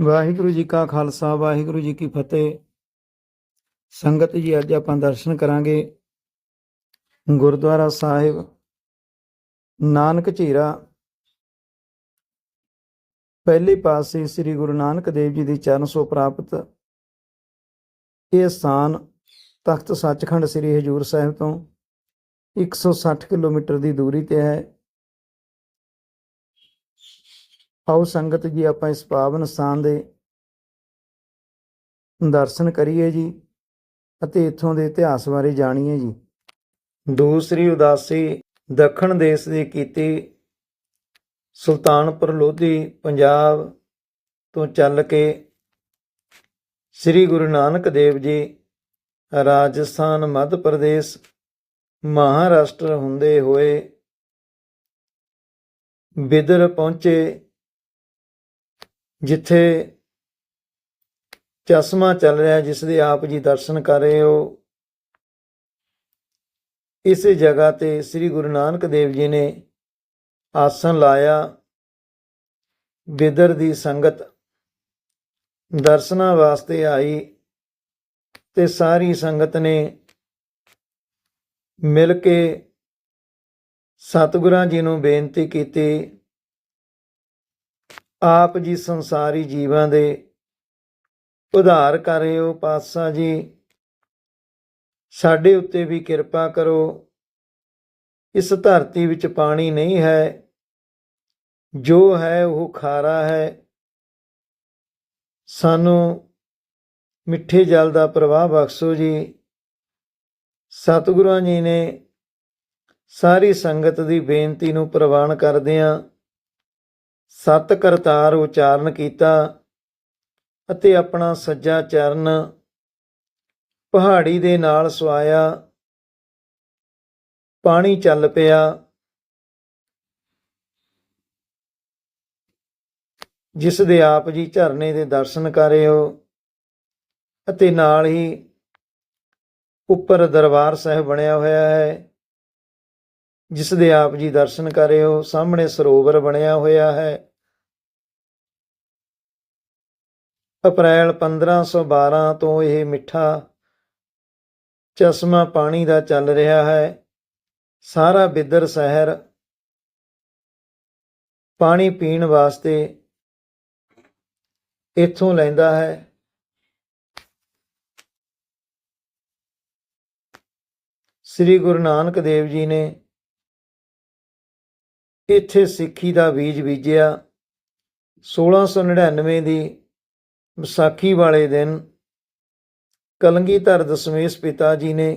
ਵਾਹਿਗੁਰੂ ਜੀ ਕਾ ਖਾਲਸਾ, ਵਾਹਿਗੁਰੂ ਜੀ ਕੀ ਫਤਿਹ। ਸੰਗਤ ਜੀ, ਅੱਜ ਆਪਾਂ ਦਰਸ਼ਨ ਕਰਾਂਗੇ ਗੁਰਦੁਆਰਾ ਸਾਹਿਬ, ਨਾਨਕ ਝੀਰਾ। ਪਹਿਲੇ ਪਾਸੇ ਸ੍ਰੀ ਗੁਰੂ ਨਾਨਕ ਦੇਵ ਜੀ ਦੀ ਚਰਨ ਸੋ ਪ੍ਰਾਪਤ। ਇਹ ਸਥਾਨ ਤਖਤ ਸੱਚਖੰਡ ਸ੍ਰੀ ਹਜੂਰ ਸਾਹਿਬ ਤੋਂ 160 ਕਿਲੋਮੀਟਰ ਦੀ ਦੂਰੀ ਤੇ ਹੈ। ਆਓ ਸੰਗਤ ਜੀ, ਆਪਾਂ ਇਸ ਪਾਵਨ ਸਥਾਨ ਦੇ ਦਰਸ਼ਨ ਕਰੀਏ ਜੀ ਅਤੇ ਇੱਥੋਂ ਦੇ ਇਤਿਹਾਸ ਬਾਰੇ ਜਾਣੀਏ ਜੀ। ਦੂਸਰੀ ਉਦਾਸੀ ਦੱਖਣ ਦੇਸ਼ ਦੀ ਕੀਤੀ ਸੁਲਤਾਨਪੁਰ ਲੋਧੀ, ਪੰਜਾਬ ਤੋਂ ਚੱਲ ਕੇ ਸ੍ਰੀ ਗੁਰੂ ਨਾਨਕ ਦੇਵ ਜੀ, ਰਾਜਸਥਾਨ, ਮੱਧ ਪ੍ਰਦੇਸ਼, ਮਹਾਰਾਸ਼ਟਰ ਹੁੰਦੇ ਹੋਏ ਬਿਦਰ ਪਹੁੰਚੇ। ਜਿੱਥੇ ਚਸ਼ਮਾ ਚੱਲ ਰਿਹਾ ਜਿਸ ਦੇ ਆਪ ਜੀ ਦਰਸ਼ਨ ਕਰ ਰਹੇ ਹੋ। ਇਸੇ ਜਗ੍ਹਾ ਤੇ ਸ੍ਰੀ ਗੁਰੂ ਨਾਨਕ ਦੇਵ ਜੀ ਨੇ ਆਸਣ ਲਾਇਆ, ਬਿਦਰ ਦੀ ਸੰਗਤ ਦਰਸ਼ਨਾਂ ਵਾਸਤੇ ਆਈ ਤੇ ਸਾਰੀ ਸੰਗਤ ਨੇ ਮਿਲ ਕੇ ਸਤਿਗੁਰਾਂ ਜੀ ਨੂੰ ਬੇਨਤੀ ਕੀਤੀ ਆਪ ਜੀ ਸੰਸਾਰੀ ਜੀਵਾਂ ਦੇ ਉਧਾਰ ਕਰ ਰਹੇ ਹੋ ਪਾਤਸ਼ਾਹ ਜੀ। ਸਾਡੇ ਉੱਤੇ ਵੀ ਕਿਰਪਾ ਕਰੋ। ਇਸ ਧਰਤੀ ਵਿੱਚ ਪਾਣੀ ਨਹੀਂ ਹੈ। ਜੋ ਹੈ ਉਹ ਖਾਰਾ ਹੈ। ਸਾਨੂੰ ਮਿੱਠੇ ਜਲ ਦਾ ਪ੍ਰਵਾਹ ਬਖਸ਼ੋ ਜੀ। ਸਤਿਗੁਰਾਂ ਜੀ ਨੇ ਸਾਰੀ ਸੰਗਤ ਦੀ ਬੇਨਤੀ ਨੂੰ ਪ੍ਰਵਾਨ ਕਰਦਿਆਂ ਸਤ ਕਰਤਾਰ ਉਚਾਰਨ ਕੀਤਾ ਅਤੇ ਆਪਣਾ ਸੱਜਾ ਚਰਨ ਪਹਾੜੀ ਦੇ ਨਾਲ ਸਵਾਇਆ। ਪਾਣੀ ਚੱਲ ਪਿਆ। ਜਿਸ ਦੇ ਆਪ ਜੀ ਝਰਨੇ ਦੇ ਦਰਸ਼ਨ ਕਰ ਰਹੇ ਹੋ ਅਤੇ ਨਾਲ ਹੀ ਉੱਪਰ ਦਰਬਾਰ ਸਾਹਿਬ ਬਣਿਆ ਹੋਇਆ ਹੈ। ਜਿਸ ਦੇ ਆਪ ਜੀ ਦਰਸ਼ਨ ਕਰ ਹੋ ਸਾਹਮਣੇ ਸਰੋਵਰ ਬਣਿਆ ਹੋਇਆ ਹੈ। ਅਪ੍ਰੈਲ 1512 ਤੋਂ ਇਹ ਮਿੱਠਾ ਚਸ਼ਮਾ ਪਾਣੀ ਦਾ ਚੱਲ ਰਿਹਾ ਹੈ। ਸਾਰਾ ਬਿੱਦਰ ਸ਼ਹਿਰ ਪਾਣੀ ਪੀਣ ਵਾਸਤੇ ਇੱਥੋਂ ਲੈਂਦਾ ਹੈ। ਸ੍ਰੀ ਗੁਰੂ ਨਾਨਕ ਦੇਵ ਜੀ ਨੇ ਇੱਥੇ ਸਿੱਖੀ ਦਾ ਬੀਜ ਬੀਜਿਆ। 1699 ਦੀ ਵਿਸਾਖੀ ਵਾਲੇ ਦਿਨ ਕਲੰਗੀਧਰ ਦਸ਼ਮੇਸ਼ ਪਿਤਾ ਜੀ ਨੇ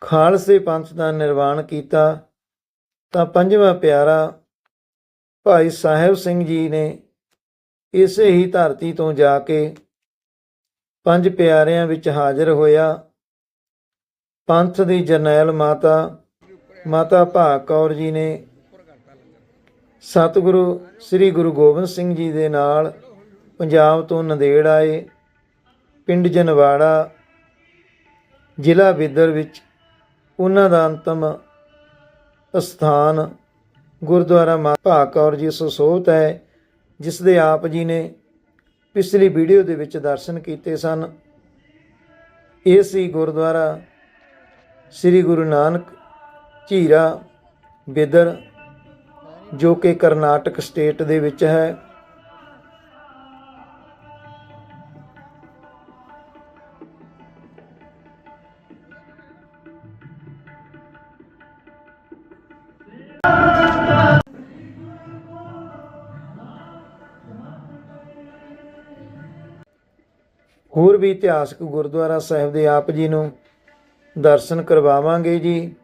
ਖਾਲਸੇ ਪੰਥ ਦਾ ਨਿਰਵਾਣ ਕੀਤਾ। ਤਾਂ ਪੰਜਵਾਂ ਪਿਆਰਾ ਭਾਈ ਸਾਹਿਬ ਸਿੰਘ ਜੀ ਨੇ ਇਸੇ ਹੀ ਧਰਤੀ ਤੋਂ ਜਾ ਕੇ ਪੰਜ ਪਿਆਰਿਆਂ ਵਿੱਚ ਹਾਜ਼ਰ ਹੋਇਆ। ਪੰਥ ਦੀ ਜਰਨੈਲ ਮਾਤਾ ਮਾਤਾ ਭਾਗ ਕੌਰ ਜੀ ਨੇ ਸਤਿਗੁਰੂ ਸ੍ਰੀ ਗੁਰੂ ਗੋਬਿੰਦ ਸਿੰਘ ਜੀ ਦੇ ਨਾਲ ਪੰਜਾਬ ਤੋਂ ਨੰਦੇੜ ਆਏ, ਪਿੰਡ ਜਨਵਾੜਾ, ਜ਼ਿਲ੍ਹਾ ਬਿੱਦਰ ਵਿੱਚ ਉਹਨਾਂ ਦਾ ਅੰਤਮ ਸਥਾਨ ਗੁਰਦੁਆਰਾ ਮਾ ਭਾਗ ਕੌਰ ਜੀ ਸੁਸੋਤ ਹੈ, ਜਿਸ ਦੇ ਆਪ ਜੀ ਨੇ ਪਿਛਲੀ ਵੀਡੀਓ ਦੇ ਵਿੱਚ ਦਰਸ਼ਨ ਕੀਤੇ ਸਨ। ਇਹ ਸੀ ਗੁਰਦੁਆਰਾ ਸ੍ਰੀ ਗੁਰੂ ਨਾਨਕ ਝੀਰਾ, ਬਿਦਰ, ਜੋ ਕਿ ਕਰਨਾਟਕ ਸਟੇਟ ਦੇ ਵਿੱਚ ਹੈ। ਹੋਰ ਵੀ ਇਤਿਹਾਸਕ ਗੁਰਦੁਆਰਾ ਸਾਹਿਬ ਦੇ ਆਪ ਜੀ ਨੂੰ ਦਰਸ਼ਨ ਕਰਵਾਵਾਂਗੇ ਜੀ।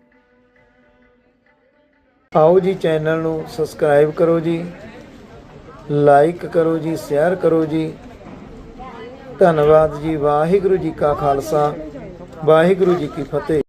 ਆਓ ਜੀ ਚੈਨਲ ਨੂੰ ਸਬਸਕ੍ਰਾਈਬ ਕਰੋ ਜੀ, ਲਾਈਕ ਕਰੋ ਜੀ, ਸ਼ੇਅਰ ਕਰੋ ਜੀ। ਧੰਨਵਾਦ ਜੀ, ਵਾਹਿਗੁਰੂ ਜੀ ਕਾ ਖਾਲਸਾ, ਵਾਹਿਗੁਰੂ ਜੀ ਕੀ ਫਤਿਹ।